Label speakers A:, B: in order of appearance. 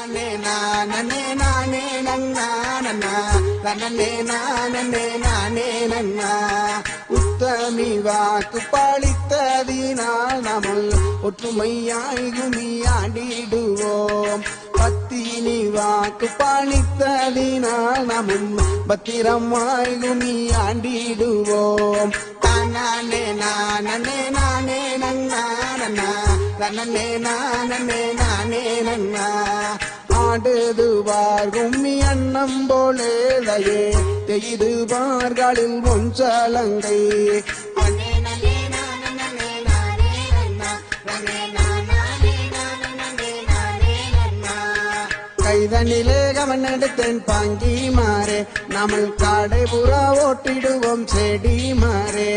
A: நானே நானே நானே நன்னா நன்னா. நன்னே நானே நானே நன்னா. உத்தமி வாக்கு பாலித்ததினால் நாமல் ஒற்றுமையாய் குமியாண்டிடுவோம் பத்தினி வாக்கு பாலித்ததினால் நாமும் பத்திரமாய் குமியாண்டிடுவோம் தானே நானே நானே நன்னா நன்னா. நன்னே நானே நானே நன்னா. ஆடுதுவார் கும்மி அன்னம் போலேதையே தெய்துவார்களில் ஒன்றலங்கை கைதனிலே கவன் எடுத்தேன் பாங்கி மாறே. நம்ம காடை புறா ஓட்டிடுவோம் செடி மாறே.